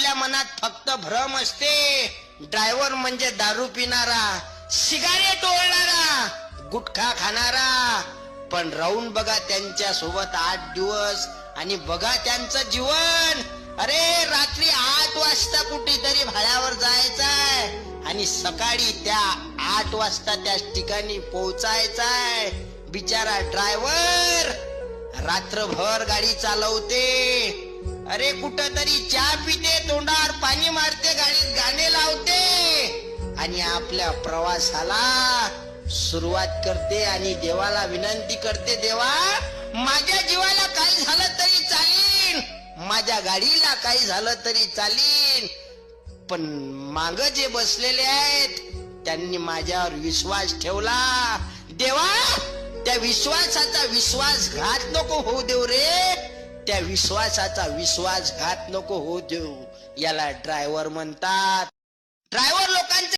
आपल्या मनात फक्त भ्रम असते. ड्रायव्हर म्हणजे दारू पिणारा सिगारेट ओढणारा गुटखा खाणारा. पण राहून बघा त्यांच्यासोबत आठ दिवस आणि बघा त्यांचं जीवन. अरे रात्री आठ वाजता कुठेतरी भाड्यावर जायचंय आणि सकाळी त्या आठ वाजता त्या ठिकाणी पोहोचायचाय. बिचारा ड्रायव्हर रात्रभर गाडी चालवते. अरे कुठं तरी चहा पिते आणि आपल्या प्रवासाला सुरुवात करते आणि देवाला विनंती करते देवा माझ्या जीवाला काही झालं तरी चालीन? माझ्या गाडीला काही झालं तरी चालीन? पण माग जे बसलेले आहेत त्यांनी माझ्यावर विश्वास ठेवला. देवा त्या विश्वासाचा विश्वासघात नको होऊ देऊ रे. त्या विश्वासाचा विश्वासघात नको होऊ देऊ. याला ड्रायव्हर म्हणतात. ड्रायव्हर लोकांचे